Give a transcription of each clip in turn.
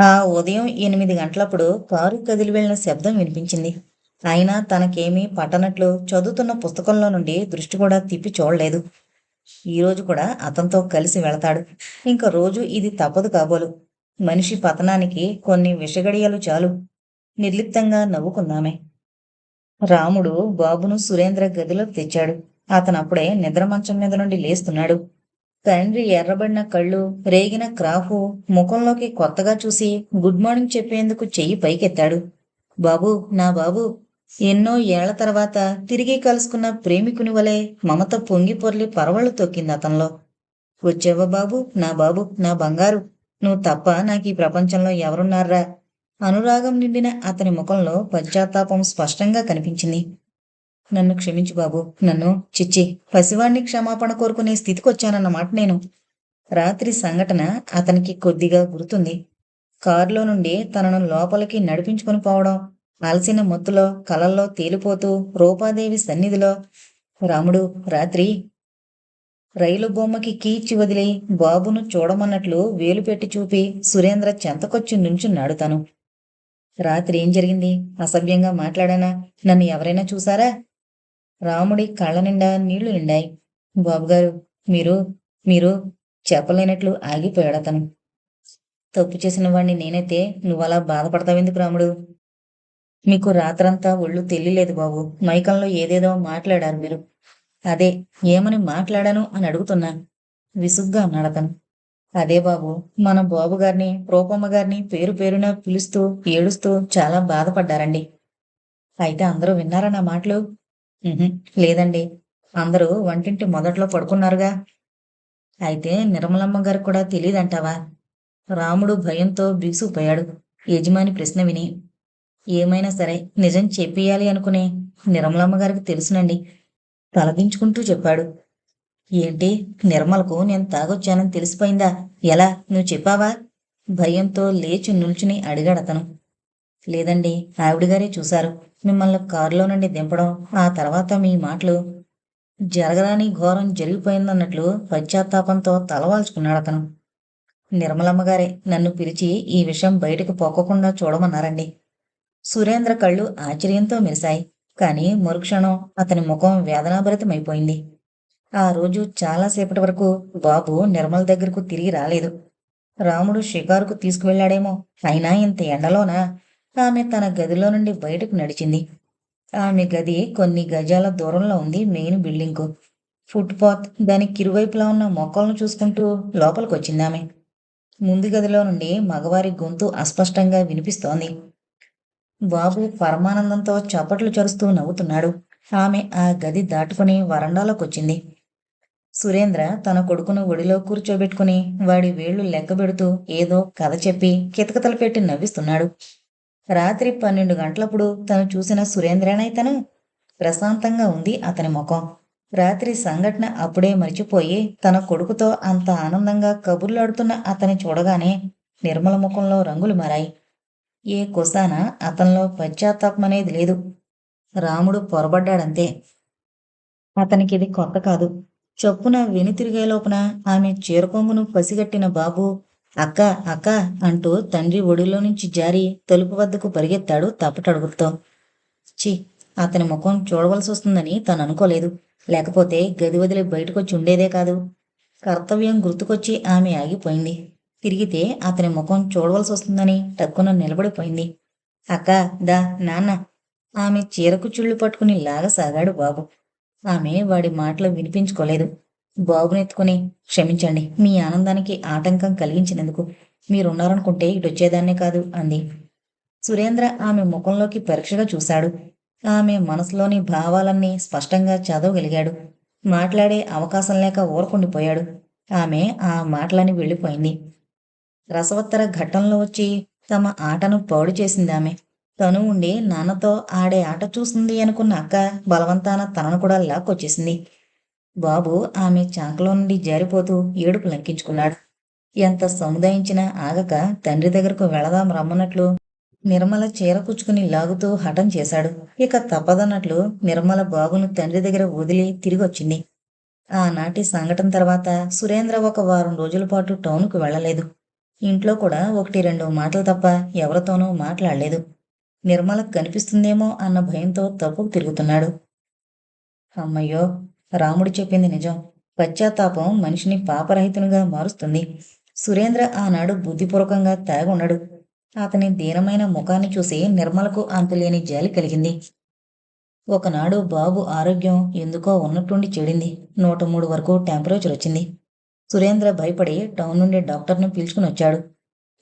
ఆ ఉదయం ఎనిమిది గంటలప్పుడు కారు కదిలి వెళ్ళిన శబ్దం వినిపించింది. అయినా తనకేమీ పట్టనట్లు చదువుతున్న పుస్తకంలో నుండి దృష్టి కూడా తిప్పి చూడలేదు. ఈరోజు కూడా అతనితో కలిసి వెళతాడు. ఇంకా రోజు ఇది తప్పదు కాబోలు. మనిషి పతనానికి కొన్ని విషగడియలు చాలు. నిర్లిప్తంగా నవ్వుకుందామే. రాముడు బాబును సురేంద్ర గదిలోకి తెచ్చాడు. అతను అప్పుడే నిద్ర మంచం మీద నుండి లేస్తున్నాడు. తండ్రి ఎర్రబడిన కళ్ళు రేగిన క్రాఫు ముఖంలోకి కొత్తగా చూసి గుడ్ మార్నింగ్ చెప్పేందుకు చెయ్యి పైకెత్తాడు. బాబు నా బాబు ఎన్నో ఏళ్ళ తర్వాత తిరిగి కలుసుకున్న ప్రేమికుని వలె మమత పొంగి పొర్లి పరవళ్ళు తొక్కింది అతనిలో. వచ్చావా బాబు నా బాబు నా బంగారు నువ్వు తప్ప నాకు ఈ ప్రపంచంలో ఎవరున్నారా? అనురాగం నిండిన అతని ముఖంలో పశ్చాత్తాపం స్పష్టంగా కనిపించింది. నన్ను క్షమించు బాబు. నన్ను చిచ్చి పసివాణ్ణి క్షమాపణ కోరుకునే స్థితికొచ్చానన్నమాట నేను. రాత్రి సంఘటన అతనికి కొద్దిగా గుర్తుంది. కారులో నుండి తనను లోపలికి నడిపించుకుని పోవడం అలసిన మొత్తులో కలల్లో తేలిపోతూ రూపాదేవి సన్నిధిలో రాముడు రాత్రి రైలు బొమ్మకి కీచి వదిలి బాబును చూడమన్నట్లు వేలు పెట్టి చూపి సురేంద్ర చెంతకొచ్చి నుంచున్నాడు తను రాత్రి ఏం జరిగింది? అసభ్యంగా మాట్లాడానా? నన్ను ఎవరైనా చూసారా? రాముడి కళ్ళ నిండా నీళ్ళు నిండాయి. బాబుగారు మీరు మీరు చెప్పలేనట్లు ఆగిపోయాడు అతను. తప్పు చేసిన వాణ్ణి నేనైతే నువ్వలా బాధపడతావెందుకు రాముడు? మీకు రాత్రంతా ఒళ్ళు తెలియలేదు బాబు. మైకంలో ఏదేదో మాట్లాడారు మీరు. అదే ఏమని మాట్లాడాను అని అడుగుతున్నా. విసుగ్గా అన్నాడు అతను. అదే బాబు మన బాబు గారిని రూపమ్మ గారిని పేరు పేరున పిలుస్తూ ఏడుస్తూ చాలా బాధపడ్డారండి. అయితే అందరూ విన్నారా నా మాటలు? లేదండి. అందరూ వంటింటి మొదట్లో పడుకున్నారుగా. అయితే నిర్మలమ్మ గారికి కూడా తెలియదంటావా రాముడు భయంతో బిగుసుకుపోయాడు. యజమాని ప్రశ్న విని ఏమైనా సరే నిజం చెప్పేయాలి అనుకునే నిర్మలమ్మ గారికి తెలుసునండి. తలదించుకుంటూ చెప్పాడు. ఏంటి? నిర్మలకు నేను తాగొచ్చానని తెలిసిపోయిందా? ఎలా? నువ్వు చెప్పావా? భయంతో లేచి నిల్చుని అడిగాడు అతను లేదండి ఆవిడగారే చూశారు. మిమ్మల్ని కారులో నుండి దింపడం ఆ తర్వాత మీ మాటలు. జరగరాని ఘోరం జరిగిపోయిందన్నట్లు పశ్చాత్తాపంతో తలవాల్చుకున్నాడు అతను నిర్మలమ్మ గారే నన్ను పిలిచి ఈ విషయం బయటకు పోకకుండా చూడమన్నారండి. సురేంద్ర కళ్ళు ఆశ్చర్యంతో మెరిశాయి. కానీ మరుక్షణం అతని ముఖం వేదనాభరితమైపోయింది. ఆ రోజు చాలాసేపటి వరకు బాబు నిర్మల దగ్గరకు తిరిగి రాలేదు. రాముడు షికారుకు తీసుకువెళ్ళాడేమో అయినా ఇంత ఎండలోనా? ఆమె తన గదిలో నుండి బయటకు నడిచింది. ఆమె గది కొన్ని గజాల దూరంలో ఉంది మెయిన్ బిల్డింగ్కు ఫుట్పాత్ దానికి ఇరువైపులా ఉన్న మొక్కలను చూసుకుంటూ లోపలికి వచ్చింది ఆమె. ముందు గదిలో నుండి మగవారి గొంతు అస్పష్టంగా వినిపిస్తోంది. బాబు పరమానందంతో చప్పట్లు చరుస్తూ నవ్వుతున్నాడు. ఆమె ఆ గది దాటుకుని వరండాలోకి వచ్చింది సురేంద్ర తన కొడుకును ఒడిలో కూర్చోబెట్టుకుని వాడి వేళ్ళు లెక్కబెడుతూ ఏదో కథ చెప్పి కితకతలు పెట్టి నవ్విస్తున్నాడు. రాత్రి పన్నెండు గంటలప్పుడు తను చూసిన సురేంద్రనైతను ప్రశాంతంగా ఉంది అతని ముఖం. రాత్రి సంఘటన అప్పుడే మర్చిపోయి తన కొడుకుతో అంత ఆనందంగా కబుర్లాడుతున్న అతని చూడగానే నిర్మల ముఖంలో రంగులు మారాయి. ఏ కుసాన అతనిలో పశ్చాత్తాపం అనేది లేదు. రాముడు పొరబడ్డాడంతే. అతనికి ఇది కొత్త కాదు. చొప్పున వెనుతిరిగే లోపున ఆమె చీరకొంగును పసిగట్టిన బాబు అక్క అక్క అంటూ తండ్రి ఒడిలో నుంచి జారి తలుపు వద్దకు పరిగెత్తాడు తప్పటడుగుతో చి అతని ముఖం చూడవలసి వస్తుందని తను అనుకోలేదు. లేకపోతే గది వదిలి బయటకొచ్చి ఉండేదే కాదు. కర్తవ్యం గుర్తుకొచ్చి ఆమె ఆగిపోయింది. తిరిగితే అతని ముఖం చూడవలసి వస్తుందని టక్కున నిలబడిపోయింది. అక్క దా నాన్న. ఆమె చీరకు చుళ్ళు పట్టుకుని లాగసాగాడు బాబు. ఆమె వాడి మాటలు వినిపించుకోలేదు. బాబునెత్తుకుని క్షమించండి. మీ ఆనందానికి ఆటంకం కలిగించినందుకు మీరున్నారనుకుంటే ఇటొచ్చేదాన్నే కాదు అంది. సురేంద్ర ఆమె ముఖంలోకి పరీక్షగా చూశాడు. ఆమె మనసులోని భావాలన్నీ స్పష్టంగా చదవగలిగాడు. మాట్లాడే అవకాశం లేక ఊరకుండిపోయాడు. ఆమె ఆ మాటలని వెళ్ళిపోయింది. రసవత్తర ఘట్టంలో వచ్చి తమ ఆటను పాడు చేసింది ఆమె. తను ఉండి నాన్నతో ఆడే ఆట చూస్తుంది అనుకున్న అక్క బలవంతాన తనను కూడా లాక్కొచ్చేసింది. బాబు ఆమె చాకలో నుండి జారిపోతూ ఏడుపు లంకించుకున్నాడు ఎంత సముదాయించినా ఆగక తండ్రి దగ్గరకు వెళదాం రమ్మన్నట్లు నిర్మల చీర పుచ్చుకుని లాగుతూ హఠం చేశాడు. ఇక తప్పదన్నట్లు నిర్మల బాబును తండ్రి దగ్గర వదిలి తిరిగొచ్చింది. ఆనాటి సంఘటన తర్వాత సురేంద్ర ఒక వారం రోజుల పాటు టౌన్కు వెళ్ళలేదు. ఇంట్లో కూడా ఒకటి రెండు మాటలు తప్ప ఎవరితోనూ మాట్లాడలేదు. నిర్మలకు కనిపిస్తుందేమో అన్న భయంతో తప్పుకు తిరుగుతున్నాడు. అమ్మయ్యో! రాముడు చెప్పింది నిజం. పశ్చాత్తాపం మనిషిని పాపరహితునిగా మారుస్తుంది. సురేంద్ర ఆనాడు బుద్ధిపూర్వకంగా తాగుండడు అతని దీనమైన ముఖాన్ని చూసి నిర్మలకు అంతులేని జాలి కలిగింది. ఒకనాడు బాబు ఆరోగ్యం ఎందుకో ఉన్నట్టుండి చెడింది. నూట మూడు వరకు టెంపరేచర్ వచ్చింది. సురేంద్ర భయపడి టౌన్ నుండి డాక్టర్ను పిలుచుకుని వచ్చాడు.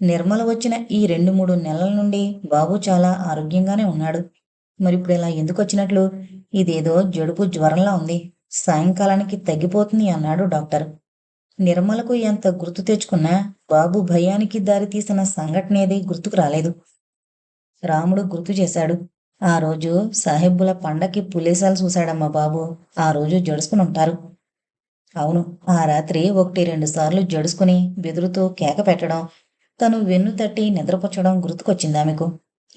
నిర్మల వచ్చిన ఈ రెండు మూడు నెలల నుండి బాబు చాలా ఆరోగ్యంగానే ఉన్నాడు. మరిప్పుడు ఇలా ఎందుకు వచ్చినట్లు? ఇదేదో జడుపు జ్వరంలా ఉంది. సాయంకాలానికి తగ్గిపోతుంది అన్నాడు డాక్టర్. నిర్మలకు ఎంత గుర్తు తెచ్చుకున్నా బాబు భయానికి దారితీసిన సంఘటనేది గుర్తుకు రాలేదు. రాముడు గుర్తు చేశాడు. ఆ రోజు సాహెబ్బుల పండక్కి పులేసాలు చూశాడమ్మా బాబు. ఆ రోజు జడుసుకుని ఉంటారు. అవును ఆ రాత్రి ఒకటి రెండు సార్లు జడుసుకుని బెదురుతూ కేక పెట్టడం తను వెన్ను తట్టి నిద్రపుచ్చడం గుర్తుకొచ్చింది ఆమెకు.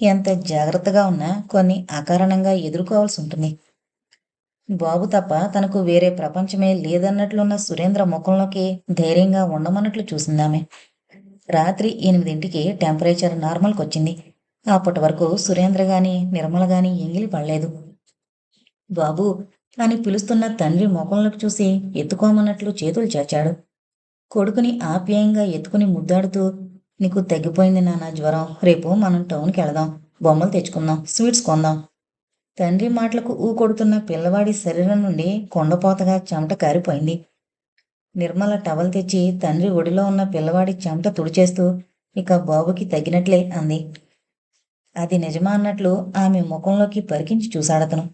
ఎంత జాగ్రత్తగా ఉన్నా కొన్ని అకారణంగా ఎదుర్కోవాల్సి ఉంటుంది. బాబు తప్ప తనకు వేరే ప్రపంచమే లేదన్నట్లున్న సురేంద్ర ముఖంలోకి ధైర్యంగా ఉండమన్నట్లు చూసిందామె. రాత్రి ఎనిమిదింటికి టెంపరేచర్ నార్మల్కి వచ్చింది అప్పటి వరకు సురేంద్ర గాని నిర్మల గాని ఎంగిలి పడలేదు. బాబు అని పిలుస్తున్న తండ్రి ముఖంలోకి చూసి ఎత్తుకోమన్నట్లు చేతులు చాచాడు. కొడుకుని ఆప్యాయంగా ఎత్తుకుని ముద్దాడుతూ నీకు తగ్గిపోయింది నాన్న జ్వరం. రేపు మనం టౌన్కి వెళదాం బొమ్మలు తెచ్చుకుందాం. స్వీట్స్ కొందాం. తండ్రి మాటలకు ఊ కొడుతున్న పిల్లవాడి శరీరం నుండి కొండపోతగా చెమట కారిపోయింది. నిర్మల టవల్ తెచ్చి తండ్రి ఒడిలో ఉన్న పిల్లవాడి చెమట తుడిచేస్తూ ఇక బాబుకి తగ్గినట్లే అంది. అది నిజమా అన్నట్లు ఆమె ముఖంలోకి పరికించి చూశాడతను.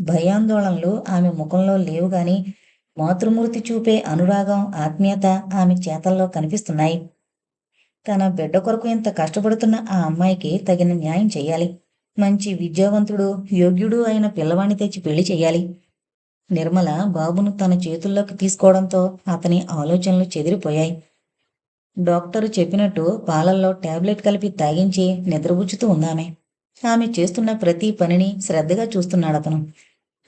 భయాందోళనలు ఆమె ముఖంలో లేవు గాని మాతృమూర్తి చూపే అనురాగం ఆత్మీయత ఆమె చేతల్లో కనిపిస్తున్నాయి. తన బిడ్డ కొరకు ఇంత కష్టపడుతున్న ఆ అమ్మాయికి తగిన న్యాయం చేయాలి. మంచి విద్యావంతుడు యోగ్యుడు అయిన పిల్లవాణ్ణి తెచ్చి పెళ్ళి చేయాలి నిర్మల బాబును తన చేతుల్లోకి తీసుకోవడంతో అతని ఆలోచనలు చెదిరిపోయాయి. డాక్టరు చెప్పినట్టు పాలల్లో టాబ్లెట్ కలిపి తాగించి నిద్రబుచ్చుతూ ఉందామె. ఆమె చేస్తున్న ప్రతి పనిని శ్రద్ధగా చూస్తున్నాడు అతను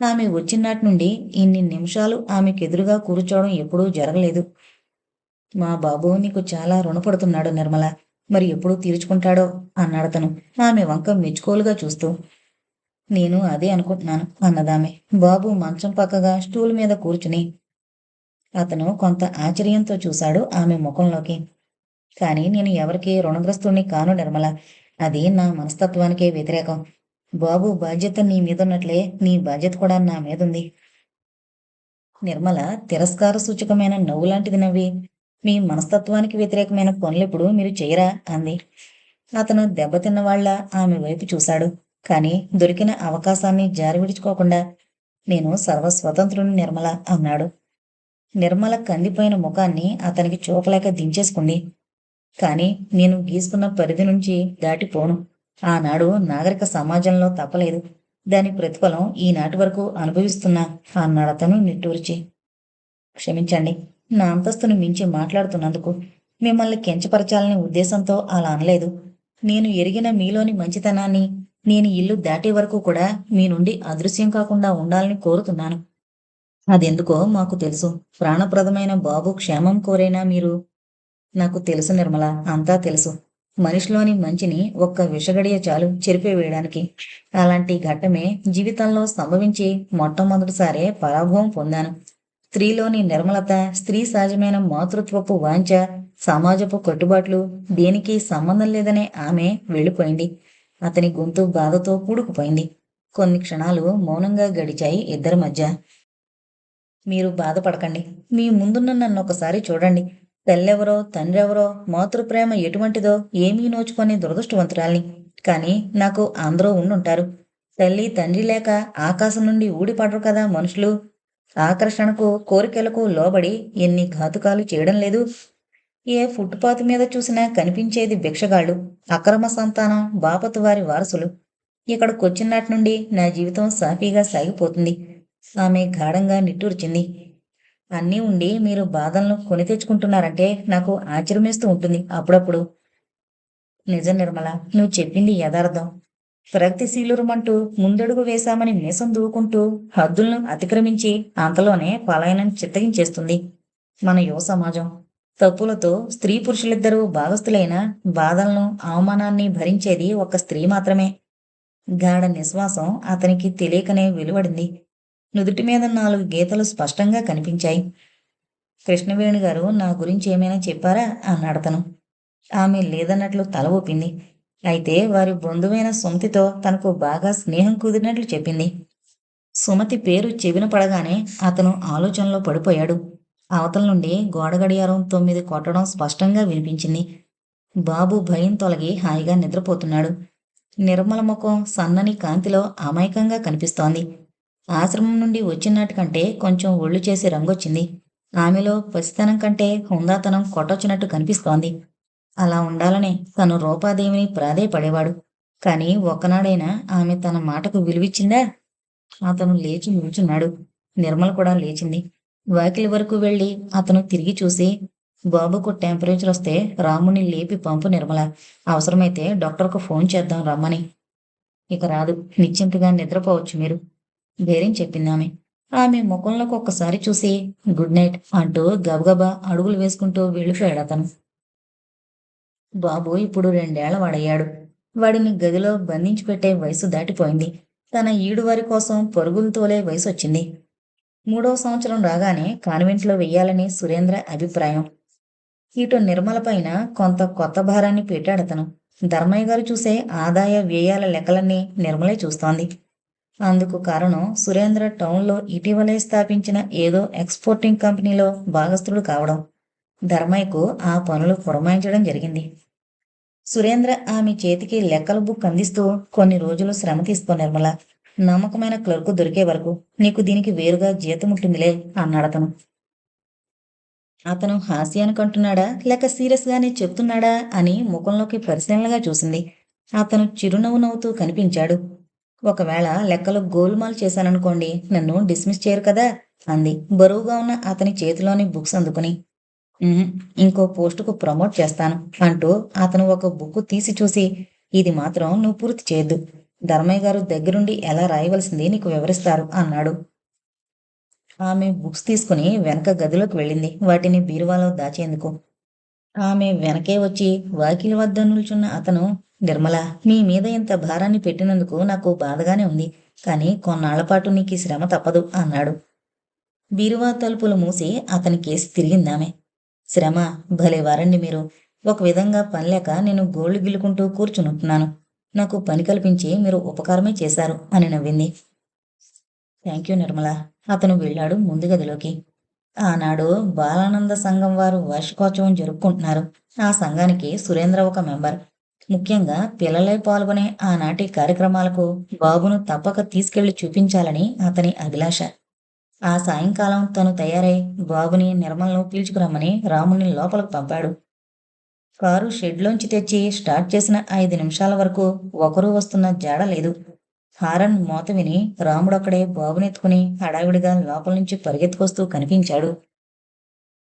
ఆమె వచ్చినాటి నుండి ఇన్ని నిమిషాలు ఆమెకెదురుగా కూర్చోవడం ఎప్పుడూ జరగలేదు. మా బాబు నీకు చాలా రుణపడుతున్నాడు నిర్మల. మరి ఎప్పుడు తీర్చుకుంటాడో? అన్నాడతను ఆమె వంక మెచ్చుకోలుగా చూస్తూ. నేను అదే అనుకుంటున్నాను అన్నదామె. బాబు మంచం పక్కగా స్టూల్ మీద కూర్చుని అతను కొంత ఆశ్చర్యంతో చూశాడు ఆమె ముఖంలోకి. కానీ నేను ఎవరికి రుణగ్రస్తుణ్ణి కాను నిర్మల. అది నా మనస్తత్వానికే వ్యతిరేకం. బాబు బాధ్యత నీ మీదున్నట్లే నీ బాధ్యత కూడా నా మీదుంది. నిర్మల తిరస్కార సూచకమైన నవ్వు లాంటిది నవ్వి మీ మనస్తత్వానికి వ్యతిరేకమైన పనులు ఇప్పుడు మీరు చేయరా అంది. అతను దెబ్బతిన్న వాళ్ళ ఆమె వైపు చూశాడు. కానీ దొరికిన అవకాశాన్ని జారి విడుచుకోకుండా నేను సర్వస్వతంత్రుని నిర్మల అన్నాడు. నిర్మల కందిపోయిన ముఖాన్ని అతనికి చూపలేక దించేసుకుంది. కానీ నేను గీసుకున్న పరిధి నుంచి దాటిపోను. ఆనాడు నాగరిక సమాజంలో తప్పలేదు. దాని ప్రతిఫలం ఈనాటి వరకు అనుభవిస్తున్నా అన్నాడతను నిట్టూర్చి. క్షమించండి నా అంతస్తును మించి మాట్లాడుతున్నందుకు మిమ్మల్ని కించపరచాలనే ఉద్దేశంతో అలా అనలేదు. నేను ఎరిగిన మీలోని మంచితనాన్ని నేను ఇల్లు దాటే వరకు కూడా మీ నుండి అదృశ్యం కాకుండా ఉండాలని కోరుతున్నాను. అదెందుకో మాకు తెలుసు. ప్రాణప్రదమైన బాబు క్షేమం కోరేనా మీరు. నాకు తెలుసు నిర్మల అంతా తెలుసు. మనిషిలోని మంచిని ఒక్క విషగడియ చాలు చెరిపివేయడానికి. అలాంటి ఘట్టమే జీవితంలో సంభవించి మొట్టమొదటిసారే పరాభవం పొందాను. స్త్రీలోని నిర్మలత స్త్రీ సహజమైన మాతృత్వపు వాంఛ సమాజపు కట్టుబాట్లు దేనికి సంబంధం లేదనే ఆమె వెళ్ళిపోయింది. అతని గొంతు బాధతో కూడుకుపోయింది. కొన్ని క్షణాలు మౌనంగా గడిచాయి ఇద్దరి మధ్య. మీరు బాధపడకండి. మీ ముందున్న నన్ను ఒకసారి చూడండి. తల్లెవరో తండ్రెవరో మాతృప్రేమ ఎటువంటిదో ఏమీ నోచుకొని దురదృష్టవంతురాల్ని. కానీ నాకు అందరూ ఉండుంటారు. తల్లి తండ్రి లేక ఆకాశం నుండి ఊడిపడరు కదా మనుషులు. ఆకర్షణకు కోరికలకు లోబడి ఎన్ని ఘాతుకాలు చేయడం లేదు. ఏ ఫుట్పాత్ మీద చూసినా కనిపించేది భిక్షగాళ్ళు అక్రమ సంతానం బాపతు వారి వారసులు. ఇక్కడికొచ్చినటి నుండి నా జీవితం సాఫీగా సాగిపోతుంది. ఆమె గాఢంగా నిట్టూర్చింది. అన్నీ ఉండి మీరు బాధలను కొని తెచ్చుకుంటున్నారంటే నాకు ఆశ్చర్యమేస్తూ ఉంటుంది అప్పుడప్పుడు. నిజం నిర్మల నువ్వు చెప్పింది యథార్థం. ప్రగతిశీలురమంటూ ముందడుగు వేశామని మీసం దూకుంటూ హద్దులను అతిక్రమించి అంతలోనే పలాయనం చిత్తగించేస్తుంది. మన యువ సమాజం తప్పులతో స్త్రీ పురుషులిద్దరూ భాగస్థులైన బాధలను అవమానాన్ని భరించేది ఒక స్త్రీ మాత్రమే. గాఢ నిశ్వాసం అతనికి తెలియకనే వెలువడింది. నుదుటి మీద నాలుగు గీతలు స్పష్టంగా కనిపించాయి. కృష్ణవేణి గారు నా గురించి ఏమైనా చెప్పారా? అన్నాడతను. ఆమె లేదన్నట్లు తల ఊపింది. అయితే వారి బంధువైన సుమతితో తనకు బాగా స్నేహం కుదిరినట్లు చెప్పింది. సుమతి పేరు చెవిన పడగానే అతను ఆలోచనలో పడిపోయాడు. అవతల నుండి గోడ గడియారం తొమ్మిది కొట్టడం స్పష్టంగా వినిపించింది. బాబు భయం తొలగి హాయిగా నిద్రపోతున్నాడు. నిర్మల ముఖం సన్నని కాంతిలో అమాయకంగా కనిపిస్తోంది. ఆశ్రమం నుండి వచ్చినట్టుకంటే కొంచెం ఒళ్ళు చేసి రంగొచ్చింది. ఆమెలో పసితనం కంటే హుందాతనం కొట్టొచ్చినట్టు కనిపిస్తోంది. అలా ఉండాలని తను రూపాదేవిని ప్రాధేయపడేవాడు. కానీ ఒక్కనాడైనా ఆమె తన మాటకు విలువిచ్చిందా? అతను లేచి నిల్చున్నాడు నిర్మల కూడా లేచింది. వాకిలి వరకు వెళ్ళి అతను తిరిగి చూసి బాబుకు టెంపరేచర్ వస్తే రాముని లేపి పంపు నిర్మల. అవసరమైతే డాక్టర్కు ఫోన్ చేద్దాం రమ్మని. ఇక రాదు. నిశ్చింతగా నిద్రపోవచ్చు మీరు. ధైర్యం చెప్పింది ఆమె. ఆమె ముఖంలోకి ఒక్కసారి చూసి గుడ్ నైట్ అంటూ గబగబా అడుగులు వేసుకుంటూ వెళ్ళిపోయాడు అతను. బాబు ఇప్పుడు రెండేళ్ళ వాడయ్యాడు. వాడిని గదిలో బంధించి పెట్టే వయసు దాటిపోయింది. తన ఈడువారి కోసం పరుగులు తోలే వయసు వచ్చింది మూడో సంవత్సరం రాగానే కాన్వెంట్లో వెయ్యాలని సురేంద్ర అభిప్రాయం. ఇటు నిర్మల పైన కొంత కొత్త భారాన్ని పెట్టాడతను ధర్మయ్య గారు చూసే ఆదాయ వ్యయాల లెక్కలన్నీ నిర్మలే చూస్తోంది. అందుకు కారణం సురేంద్ర టౌన్లో ఇటీవలే స్థాపించిన ఏదో ఎక్స్పోర్టింగ్ కంపెనీలో భాగస్థుడు కావడం. ధర్మయ్యకు ఆ పనులు పురమాయించడం జరిగింది. సురేంద్ర ఆమె చేతికి లెక్కల బుక్ అందిస్తూ కొన్ని రోజులు శ్రమ తీసుకో నిర్మల. నమ్మకమైన క్లర్కు దొరికే వరకు నీకు దీనికి వేరుగా జీతం ఉంటుందిలే అన్నాడతను అతను. హాస్యానికంటున్నాడా లేక సీరియస్ గానే చెప్తున్నాడా? అని ముఖంలోకి పరిశీలనగా చూసింది. అతను చిరునవ్వు నవ్వుతూ కనిపించాడు. ఒకవేళ లెక్కలు గోల్మాల్ చేశాననుకోండి నన్ను డిస్మిస్ చేయరు కదా? అంది. బరువుగా ఉన్న అతని చేతిలోని బుక్స్ అందుకుని. ఇంకో పోస్టుకు ప్రమోట్ చేస్తాను అంటూ అతను ఒక బుక్ తీసి చూసి ఇది మాత్రం నువ్వు పూర్తి చేయొద్దు. ధర్మయ్య గారు దగ్గరుండి ఎలా రాయవలసింది నీకు వివరిస్తారు అన్నాడు. ఆమె బుక్స్ తీసుకుని వెనక గదిలోకి వెళ్ళింది. వాటిని బీరువాలో దాచేందుకు. ఆమె వెనకే వచ్చి వాకిలి వద్ద నిల్చున్న అతను నిర్మల నీ మీద ఇంత భారాన్ని పెట్టినందుకు నాకు బాధగానే ఉంది కానీ కొన్నాళ్ళ పాటు నీకు శ్రమ తప్పదు అన్నాడు. బీరువా తలుపులు మూసి అతని కేసి తిరిగిందామె శ్రమ భలే వారండి మీరు. ఒక విధంగా పనిలేక నేను గోళ్ళు గిల్లుకుంటూ కూర్చునుంటున్నాను. నాకు పని కల్పించి మీరు ఉపకారమే చేశారు అని నవ్వింది. Thank you Nirmala. అతను వెళ్ళాడు ముందు గదిలోకి. ఆనాడు బాలానంద సంఘం వారు వార్షికోత్సవం జరుపుకుంటున్నారు. ఆ సంఘానికి సురేంద్ర ఒక మెంబర్. ముఖ్యంగా పిల్లలే పాల్గొనే ఆనాటి కార్యక్రమాలకు బాబును తప్పక తీసుకెళ్ళి చూపించాలని అతని అభిలాష. ఆ సాయంకాలం తను తయారై బాబుని నిర్మలను పీల్చుకురమ్మని రాముని లోపలికి పంపాడు. కారు షెడ్లోంచి తెచ్చి స్టార్ట్ చేసిన ఐదు నిమిషాల వరకు ఒకరు వస్తున్న జాడ లేదు. హారన్ మోత విని రాముడొక్కడే బాబునెత్తుకుని హడావిడిగా లోపల నుంచి పరిగెత్తుకొస్తూ కనిపించాడు.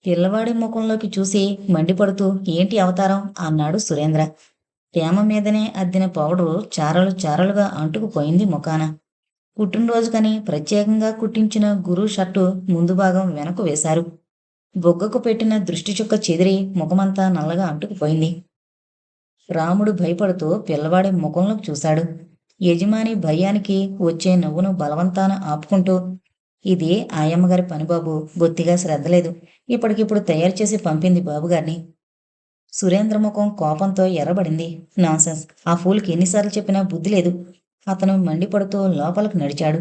పిల్లవాడి ముఖంలోకి చూసి మండిపడుతూ ఏంటి అవతారం? అన్నాడు సురేంద్ర. తేమ మీదనే అద్దిన పౌడరు చారలు చారలుగా అంటుకుపోయింది ముఖాన. పుట్టినరోజుకని ప్రత్యేకంగా కుట్టించిన గురు షర్టు ముందు భాగం వెనక్కు వేశారు. బొగ్గకు పెట్టిన దృష్టి చుక్క చెదిరి ముఖమంతా నల్లగా అంటుకుపోయింది. రాముడు భయపడుతూ పిల్లవాడి ముఖంలోకి చూశాడు. యజమాని భయానికి వచ్చే నవ్వును బలవంతాన ఆపుకుంటూ ఇది ఆయమ్మగారి పని బాబు బొత్తిగా శ్రద్ధ లేదు. ఇప్పటికిప్పుడు తయారు చేసి పంపింది బాబుగారిని సురేంద్ర ముఖం కోపంతో ఎర్రబడింది. నాన్సెన్స్. ఆ ఫూల్కి ఎన్నిసార్లు చెప్పినా బుద్ధి లేదు. అతను మండిపడుతూ లోపలికి నడిచాడు.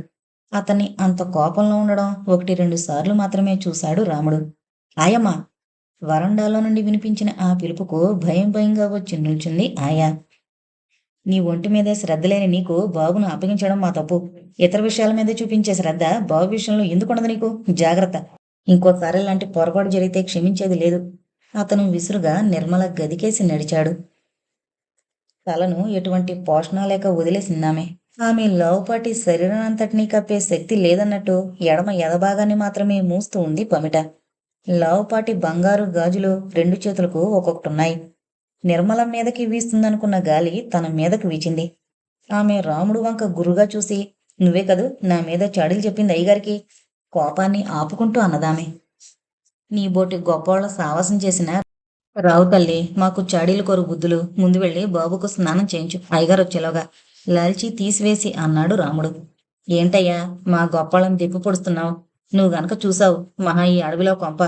అతన్ని అంత కోపంలో ఉండడం ఒకటి రెండు సార్లు మాత్రమే చూశాడు రాముడు. ఆయమ్మ! వరండాలో నుండి వినిపించిన ఆ పిలుపుకు భయం భయంగా వచ్చి నిల్చుంది ఆయా. నీ ఒంటి మీద శ్రద్ధ లేని నీకు బాబును అప్పగించడం మా తప్పు. ఇతర విషయాల మీద చూపించే శ్రద్ధ బాబు విషయంలో ఎందుకుండదు నీకు? జాగ్రత్త. ఇంకోసారి లాంటి పొరపాటు జరిగితే క్షమించేది లేదు. అతను విసురుగా నిర్మల గదికేసి నడిచాడు. తలను ఎటువంటి పోషణ లేక వదిలేసిందామె. ఆమె లావుపాటి శరీరానంతటినీ కప్పే శక్తి లేదన్నట్టు ఎడమ ఎదభాగాన్ని మాత్రమే మూస్తూ ఉంది పమిట. లావుపాటి బంగారు గాజులు రెండు చేతులకు ఒక్కొక్కటున్నాయి. నిర్మల మీదకి వీస్తుందనుకున్న గాలి తన మీదకి వీచింది. ఆమె రాముడు వంక గురుగా చూసి నువ్వే కదూ నా మీద చాడీలు చెప్పింది అయ్యగారికి కోపాన్ని ఆపుకుంటూ అన్నదామె. నీ బోటి గొప్పోళ్ళ సావాసం చేసిన రావు తల్లి మాకు చాడీలు కోరు బుద్ధులు. ముందు వెళ్ళి బాబుకు స్నానం చేయించు. అయ్యగారు వచ్చేలోగా. లాల్చి తీసివేసి అన్నాడు రాముడు. ఏంటయ్యా మా గొప్పళ్ళని తిప్పి పొడుస్తున్నావు? నువ్వు గనక చూసావు మహా ఈ అడవిలో కొంప.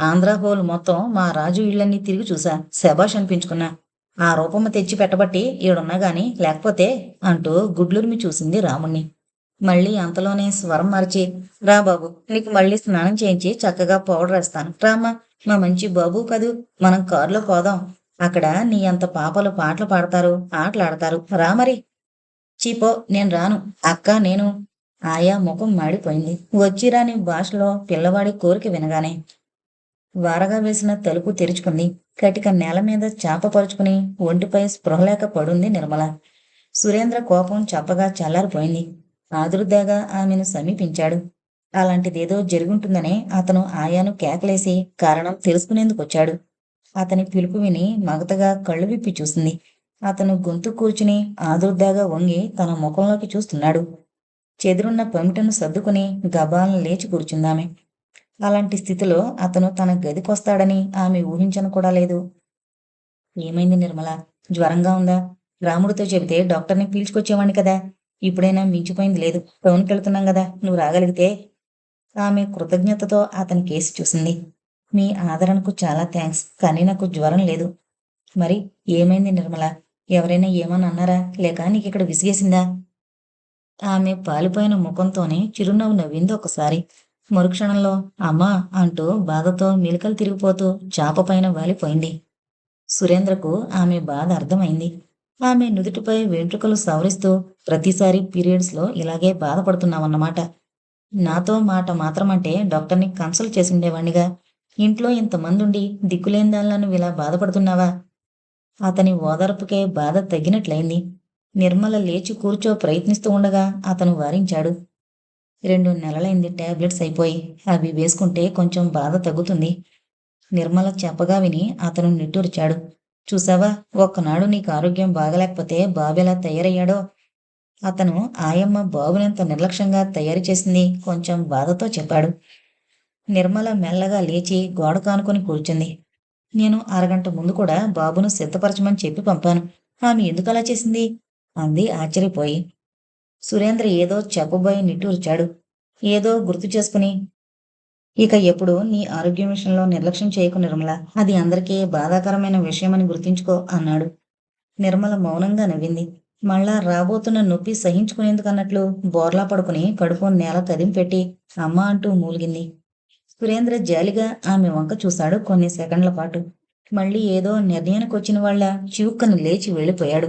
ఆంధ్ర హోల్ మొత్తం మా రాజు ఇళ్ళన్నీ తిరిగి చూసా శబాష్ అనిపించుకున్నా. ఆ రూపమ్మ తెచ్చి పెట్టబట్టి ఈడున్నా గాని లేకపోతే అంటూ గుడ్లూరిమి చూసింది రాముణ్ణి. మళ్ళీ అంతలోనే స్వరం మార్చి రా బాబు నీకు మళ్ళీ స్నానం చేయించి చక్కగా పౌడర్ వేస్తాను. రామ్మా మా మంచి బాబు కదూ మనం కారులో పోదాం. అక్కడ నీ అంత పాపలు పాటలు పాడతారు ఆటలాడతారు. రా మరి. చీపో నేను రాను. అక్క నేను. ఆయా ముఖం మాడిపోయింది. వచ్చిరాని భాషలో పిల్లవాడి కోరిక వినగానే. వారగా వేసిన తలుపు తెరుచుకుంది. కటిక నేల మీద చాపపరుచుకుని ఒంటిపై స్పృహలేక పడుంది నిర్మల. సురేంద్ర కోపం చప్పగా చల్లారిపోయింది. ఆదురుదాగా ఆమెను సమీపించాడు. అలాంటిదేదో జరుగుంటుందనే అతను ఆయాను కేకలేసి కారణం తెలుసుకునేందుకొచ్చాడు అతని పిలుపు విని మగతగా కళ్ళు విప్పి చూసింది. అతను గొంతు కూర్చుని ఆదుర్దాగా వంగి తన ముఖంలోకి చూస్తున్నాడు. చెదురున్న పమిటను సర్దుకుని గబాలను లేచి కూర్చుందామె. అలాంటి స్థితిలో అతను తన గదికొస్తాడని ఆమె ఊహించను కూడా లేదు. ఏమైంది నిర్మల? జ్వరంగా ఉందా? రాముడితో చెబితే డాక్టర్ని పీల్చుకొచ్చేవాణ్ణి కదా. ఇప్పుడైనా మించిపోయింది లేదు. టౌన్కి వెళ్తున్నాం కదా నువ్వు రాగలిగితే? ఆమె కృతజ్ఞతతో అతని కేసు చూసింది. మీ ఆదరణకు చాలా థ్యాంక్స్ కానీ నాకు జ్వరం లేదు. మరి ఏమైంది నిర్మల? ఎవరైనా ఏమని అన్నారా? లేక నీకు ఇక్కడ విసిగేసిందా? ఆమె పాలిపోయిన ముఖంతోనే చిరునవ్వు నవ్వింది ఒకసారి. మరుక్షణంలో అమ్మా అంటూ బాధతో మిలకలు తిరిగిపోతూ చాప పైన వాలిపోయింది. సురేంద్రకు ఆమె బాధ అర్థమైంది. ఆమె నుదుటిపై వెంట్రుకలు సవరిస్తూ ప్రతిసారి పీరియడ్స్లో ఇలాగే బాధపడుతున్నామన్నమాట. నాతో మాట మాత్రమంటే డాక్టర్ని కన్సల్ట్ చేసి ఉండేవాణ్ణిగా ఇంట్లో ఇంతమందుండి దిక్కులేని దానిలా నువ్వు ఇలా బాధపడుతున్నావా? అతని ఓదార్పుకే బాధ తగ్గినట్లయింది. నిర్మల లేచి కూర్చో ప్రయత్నిస్తూ ఉండగా అతను వారించాడు. రెండు నెలలైంది ట్యాబ్లెట్స్ అయిపోయి. అవి వేసుకుంటే కొంచెం బాధ తగ్గుతుంది. నిర్మల చెప్పగా విని అతను నిట్టూర్చాడు. చూసావా? ఒక్కనాడు నీకు ఆరోగ్యం బాగలేకపోతే బాబు ఎలా తయారయ్యాడో? అతను ఆయమ్మ బాబునెంత నిర్లక్ష్యంగా తయారు చేసింది కొంచెం బాధతో చెప్పాడు. నిర్మల మెల్లగా లేచి గోడ కానుకొని కూర్చుంది. నేను అరగంట ముందు కూడా బాబును సిద్ధపరచమని చెప్పి పంపాను. ఆమె ఎందుకు అలా చేసింది? అంది ఆశ్చర్యపోయి. సురేంద్ర ఏదో చెప్పబోయి నిట్టూర్చాడు. ఏదో గుర్తు చేసుకుని ఇక ఎప్పుడు నీ ఆరోగ్యం విషయంలో నిర్లక్ష్యం చేయకు నిర్మల. అది అందరికీ బాధాకరమైన విషయమని గుర్తుంచుకో అన్నాడు. నిర్మల మౌనంగా నవ్వింది. మళ్ళా రాబోతున్న నొప్పి సహించుకునేందుకన్నట్లు బోర్లా పడుకుని కడుపు నేల కదింపెట్టి అమ్మ అంటూ మూలిగింది. సురేంద్ర జాలిగా ఆమె వంక చూశాడు కొన్ని సెకండ్ల పాటు. మళ్ళీ ఏదో నిర్ణయానికి వచ్చిన వాళ్ళ చివుక్కను లేచి వెళ్ళిపోయాడు.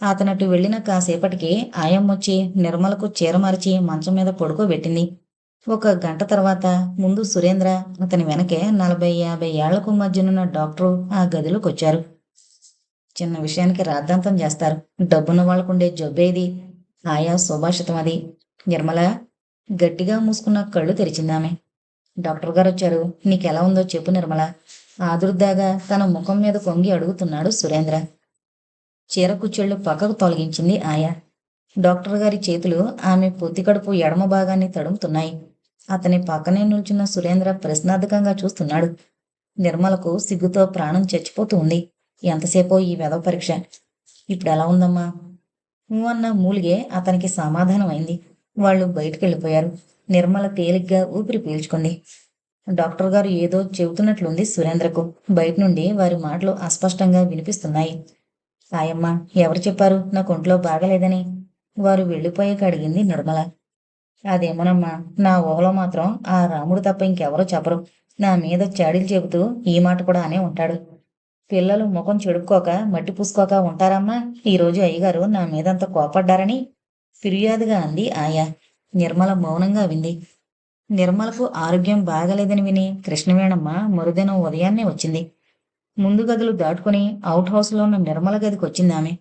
అతనట్టు వెళ్ళిన కాసేపటికి ఆయమ్మొచ్చి నిర్మలకు చీరమరిచి మంచం మీద పడుకోబెట్టింది. ఒక గంట తర్వాత ముందు సురేంద్ర అతని వెనకే నలభై యాభై ఏళ్ళకు మధ్యనున్న డాక్టరు ఆ గదిలోకి వచ్చారు చిన్న విషయానికి రాద్ధాంతం చేస్తారు. డబ్బున్న వాళ్ళకుండే జబ్బేది ఆయా సుభాషితం అది. నిర్మల గట్టిగా మూసుకున్న కళ్ళు తెరిచిందామె. డాక్టర్ గారు వచ్చారు నీకెలా ఉందో చెప్పు నిర్మల. ఆదుర్దాగా తన ముఖం మీద కొంగి అడుగుతున్నాడు సురేంద్ర. చీర కుచ్చెళ్ళు పక్కకు తొలగించింది ఆయా. డాక్టర్ గారి చేతులు ఆమె పొత్తి కడుపు ఎడమ భాగాన్ని తడుముతున్నాయి. అతని పక్కనే నిల్చున్న సురేంద్ర ప్రశ్నార్థకంగా చూస్తున్నాడు. నిర్మలకు సిగ్గుతో ప్రాణం చచ్చిపోతూ ఉంది. ఎంతసేపో ఈ వెధ పరీక్ష. ఇప్పుడు ఎలా ఉందమ్మా అన్న మూలిగే అతనికి సమాధానం అయింది. వాళ్ళు బయటికి వెళ్ళిపోయారు నిర్మల తేలిగ్గా ఊపిరి పీల్చుకుంది. డాక్టర్ గారు ఏదో చెబుతున్నట్లుంది సురేంద్రకు. బయట నుండి వారి మాటలు అస్పష్టంగా వినిపిస్తున్నాయి. సాయమ్మ ఎవరు చెప్పారు? నాకు ఒంట్లో బాగలేదని. వారు వెళ్ళిపోయాక అడిగింది నిర్మల. అదేమోనమ్మా నా ఊహలో మాత్రం ఆ రాముడు తప్ప ఇంకెవరో చెప్పరు. నా మీద చాడీలు చెబుతూ ఈ మాట కూడా అనే ఉంటాడు. పిల్లలు ముఖం చెడుక్కోక మట్టి పూసుకోక ఉంటారమ్మా. ఈరోజు అయ్యగారు నా మీదంత కోపడ్డారని? ఫిర్యాదుగా అంది ఆయా. నిర్మల మౌనంగా వింది. నిర్మలకు ఆరోగ్యం బాగలేదని విని కృష్ణవేణమ్మ మరుదినం ఉదయాన్నే వచ్చింది. ముందు గదులు దాటుకుని అవుట్ హౌస్లో ఉన్న నిర్మల గదికి వచ్చింది ఆమె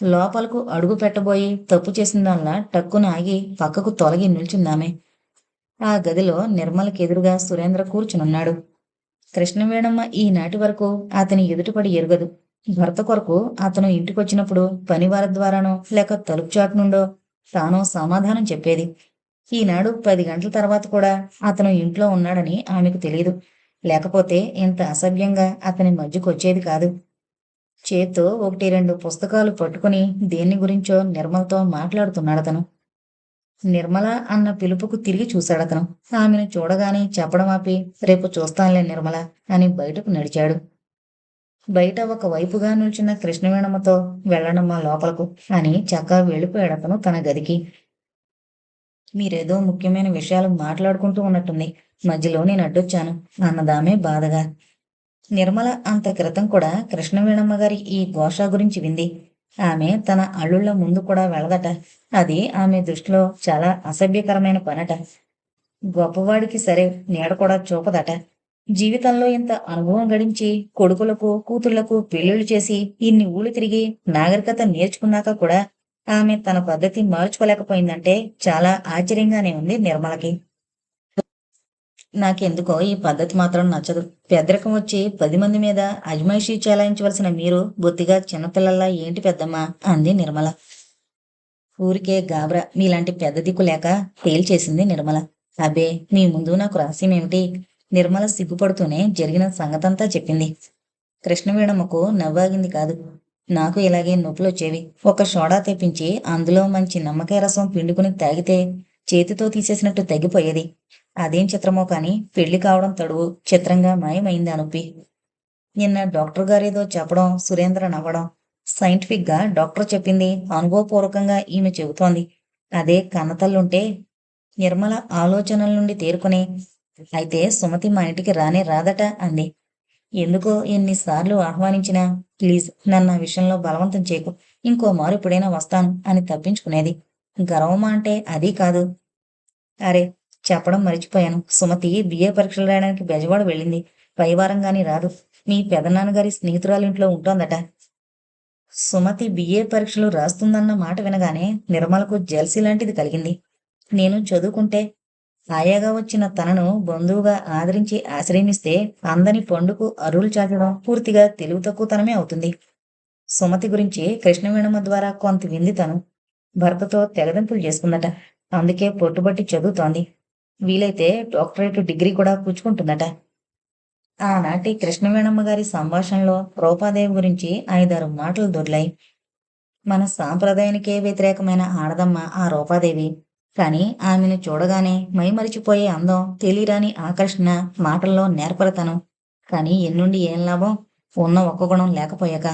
లోపలకు అడుగు పెట్టబోయి తప్పు చేసిన దానిలా టక్కున ఆగి పక్కకు తొలగి నిల్చుందామె. ఆ గదిలో నిర్మలకి ఎదురుగా సురేంద్ర కూర్చునున్నాడు. కృష్ణవేణమ్మ ఈనాటి వరకు అతని ఎదుటిపడి ఎరగదు. భర్త కొరకు అతను ఇంటికొచ్చినప్పుడు పనివార ద్వారానో లేక తలుపుచాటు నుండో తానో సమాధానం చెప్పేది. ఈనాడు పది గంటల తర్వాత కూడా అతను ఇంట్లో ఉన్నాడని ఆమెకు తెలియదు లేకపోతే ఇంత అసభ్యంగా అతని మధ్యకొచ్చేది కాదు. చేత్తో ఒకటి రెండు పుస్తకాలు పట్టుకుని దేని గురించో నిర్మలతో మాట్లాడుతున్నాడతను నిర్మల అన్న పిలుపుకు తిరిగి చూశాడతను ఆమెను చూడగానే చెప్పడం ఆపి రేపు చూస్తానులే నిర్మల అని బయటకు నడిచాడు. బయట ఒక వైపుగా నిల్చున్న కృష్ణవేణమ్మతో వెళ్ళడమ్మా లోపలకు అని చక్కా వెళ్ళిపోయాడతను తన గదికి. మీరేదో ముఖ్యమైన విషయాలు మాట్లాడుకుంటూ ఉన్నట్టుంది. మధ్యలో నేను అడ్డొచ్చాను. అన్నదామే బాధగా నిర్మల అంత క్రితం కూడా కృష్ణవేణమ్మ గారి ఈ ఘోష గురించి వింది. ఆమె తన అల్లుళ్ళ ముందు కూడా వెళ్ళదట అది ఆమె దృష్టిలో చాలా అసభ్యకరమైన పనట. గొప్పవాడికి సరే నీడ కూడా చూపదట. జీవితంలో ఇంత అనుభవం గడించి కొడుకులకు కూతుళ్ళకు పెళ్ళిళ్ళు చేసి ఇన్ని ఊళ్ళు తిరిగి నాగరికత నేర్చుకున్నాక కూడా ఆమె తన పద్ధతి మార్చుకోలేకపోయిందంటే చాలా ఆశ్చర్యంగానే ఉంది నిర్మలకి. నాకెందుకో ఈ పద్ధతి మాత్రం నచ్చదు. పెద్దరకం వచ్చి పది మంది మీద అజమాయిషీ చేలాయించవలసిన మీరు బొత్తిగా చిన్నపిల్లల్లా ఏంటి పెద్దమ్మా? అంది నిర్మల. ఊరికే గాబరా మీలాంటి పెద్ద దిక్కు లేక తేల్చేసింది నిర్మల. అబే మీ ముందు నాకు రహస్యమేమిటి? నిర్మల సిగ్గుపడుతూనే జరిగిన సంగతంతా చెప్పింది. కృష్ణవీణమ్మకు నవ్వాగింది కాదు. నాకు ఇలాగే నొప్పులు వచ్చేవి ఒక సోడా తెప్పించి అందులో మంచి నిమ్మకాయ రసం పిండుకుని తాగితే చేతితో తీసేసినట్టు తగ్గిపోయేది అదేం చిత్రమో కాని పెళ్ళి కావడం తడువు చిత్రంగా మాయమైంది అనుపి. నిన్న డాక్టర్ గారేదో చెప్పడం సురేంద్ర నవ్వడం సైంటిఫిక్గా డాక్టర్ చెప్పింది అనుభవపూర్వకంగా ఈమె చెబుతోంది. అదే కన్నతల్లుంటే నిర్మల ఆలోచనల నుండి తేరుకుని అయితే సుమతి మా ఇంటికి రానే రాదట అంది. ఎందుకో ఎన్నిసార్లు ఆహ్వానించినా ప్లీజ్ నన్ను ఆ విషయంలో బలవంతం చేయకు. ఇంకో మారు ఎప్పుడైనా వస్తాను అని తప్పించుకునేది. గర్వమా అంటే అది కాదు. అరే చెప్పడం మర్చిపోయాను. సుమతి బిఏ పరీక్షలు రాయడానికి బెజవాడ వెళ్ళింది. పైవారం గాని రాదు. మీ పెదనాన్నగారి స్నేహితురాలింట్లో ఉంటోందట. సుమతి బిఏ పరీక్షలు రాస్తుందన్న మాట వినగానే నిర్మలకు జెల్సీ లాంటిది కలిగింది. నేను చదువుకుంటే ఆయాగా వచ్చిన తనను బంధువుగా ఆదరించి ఆశ్రయమిస్తే అందని పండుకు అరువులు చాచడం పూర్తిగా తెలివి తక్కువతనమే అవుతుంది. సుమతి గురించి కృష్ణవేణమ్మ ద్వారా కొంత వింది తను. భర్తతో తెగదింపులు చేసుకుందట. అందుకే పొట్టుబట్టి చదువుతోంది. వీలైతే డాక్టరేట్ డిగ్రీ కూడా పుచ్చుకుంటుందట. ఆనాటి కృష్ణవేణమ్మ గారి సంభాషణలో రూపాదేవి గురించి ఐదారు మాటలు దొర్లాయి. మన సాంప్రదాయానికే వ్యతిరేకమైన ఆడదమ్మ ఆ రూపాదేవి. కానీ ఆమెను చూడగానే మైమరిచిపోయే అందం తెలియరాని ఆకర్షణ మాటల్లో నేర్పరతనం. కానీ ఎన్నుండి ఏం లాభం? ఉన్న ఒక్క గుణం లేకపోయాక.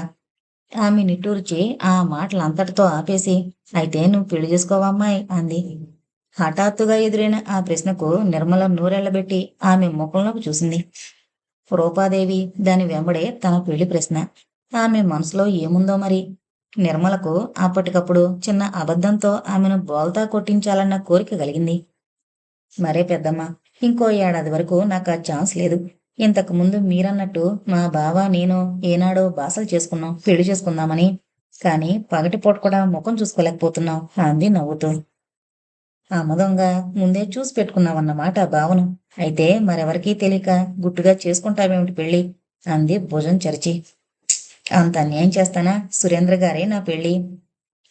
ఆమె నిట్టూర్చి ఆ మాటలంతటితో ఆపేసి అయితే నువ్వు పెళ్ళి చేసుకోవమ్మాయి అంది. హఠాత్తుగా ఎదురైన ఆ ప్రశ్నకు నిర్మల నూరెళ్ళబెట్టి ఆమె ముఖంలోకి చూసింది. రూపాదేవి దాని వెంబడే తన పెళ్ళి ప్రశ్న. ఆమె మనసులో ఏముందో మరి? నిర్మలకు అప్పటికప్పుడు చిన్న అబద్ధంతో ఆమెను బోల్తా కొట్టించాలన్న కోరిక కలిగింది. మరే పెద్దమ్మ ఇంకో ఏడాది వరకు నాకు ఆ ఛాన్స్ లేదు. ఇంతకు ముందు మీరన్నట్టు మా బావ నేను ఏనాడో బాసలు చేసుకున్నాం పెళ్ళి చేసుకుందామని. కానీ పగటిపూట కూడా ముఖం చూసుకోలేకపోతున్నాం అంది నవ్వుతూ. ఆమోదంగా ముందే చూసి పెట్టుకున్నావన్నమాట బావను అయితే మరెవరికీ తెలియక గుట్టుగా చేసుకుంటావేమిటి పెళ్ళి? అంది భుజం చరిచి. అంత అన్యాయం చేస్తానా సురేంద్ర గారే నా పెళ్ళి?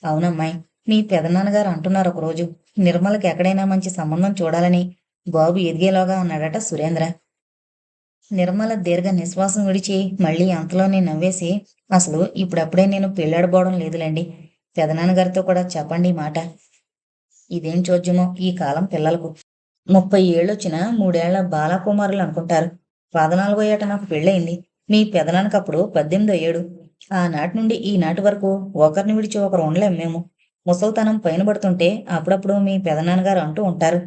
అవునమ్మాయి మీ పెదనాన్నగారు అంటున్నారు ఒకరోజు. నిర్మలకి ఎక్కడైనా మంచి సంబంధం చూడాలని బాబు ఎదిగేలోగా అన్నాడట సురేంద్ర. నిర్మల దీర్ఘ నిశ్వాసం విడిచి మళ్ళీ అంతలోనే నవ్వేసి అసలు ఇప్పుడప్పుడే నేను పెళ్ళాడబోవడం లేదులేండి. పెదనాన్నగారితో కూడా చెప్పండి మాట. ఇదేం చోద్యమో ఈ కాలం పిల్లలకు. ముప్పై ఏళ్ళొచ్చిన మూడేళ్ళ బాలకుమారులు అనుకుంటారు. పద్నాలుగో ఏట నాకు పెళ్ళయింది. మీ పెదనానికప్పుడు పద్దెనిమిదో ఏడు. ఆనాటి నుండి ఈనాటి వరకు ఒకరిని విడిచి ఒకరు ఉండలేం మేము. ముసల్తనం పైన పడుతుంటే అప్పుడప్పుడు మీ పెదనాన్నగారు అంటూ ఉంటారు.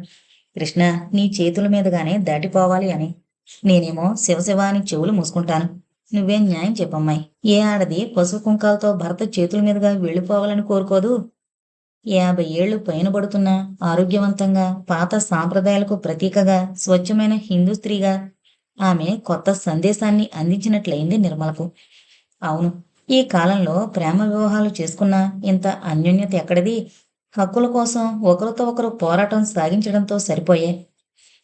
కృష్ణ నీ చేతుల మీదుగానే దాటిపోవాలి అని. నేనేమో శివశివ అని చెవులు మూసుకుంటాను. నువ్వేం న్యాయం చెప్పమ్మాయి. ఏ ఆడది పసుపు కుంకాలతో భర్త చేతుల మీదుగా వెళ్ళిపోవాలని కోరుకోదు? యాభై ఏళ్ళు పైన పడుతున్న ఆరోగ్యవంతంగా పాత సాంప్రదాయాలకు ప్రతీకగా స్వచ్ఛమైన హిందూ స్త్రీగా ఆమె కొత్త సందేశాన్ని అందించినట్లయింది నిర్మలకు. అవును ఈ కాలంలో ప్రేమ వివాహాలు చేసుకున్న ఇంత అన్యోన్యత ఎక్కడిది? హక్కుల కోసం ఒకరితో ఒకరు పోరాటం సాగించడంతో సరిపోయే.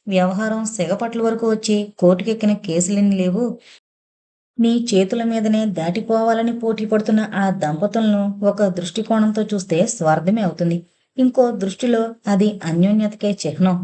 వ్యవహారం సిగపట్ల వరకు వచ్చి కోర్టుకెక్కిన కేసులెన్ని లేవు. నీ చేతుల మీదనే దాటిపోవాలని పోటీ పడుతున్న ఆ దంపతులను ఒక దృష్టికోణంతో చూస్తే స్వార్థమే అవుతుంది. ఇంకో దృష్టిలో అది అన్యోన్యతకే చిహ్నం.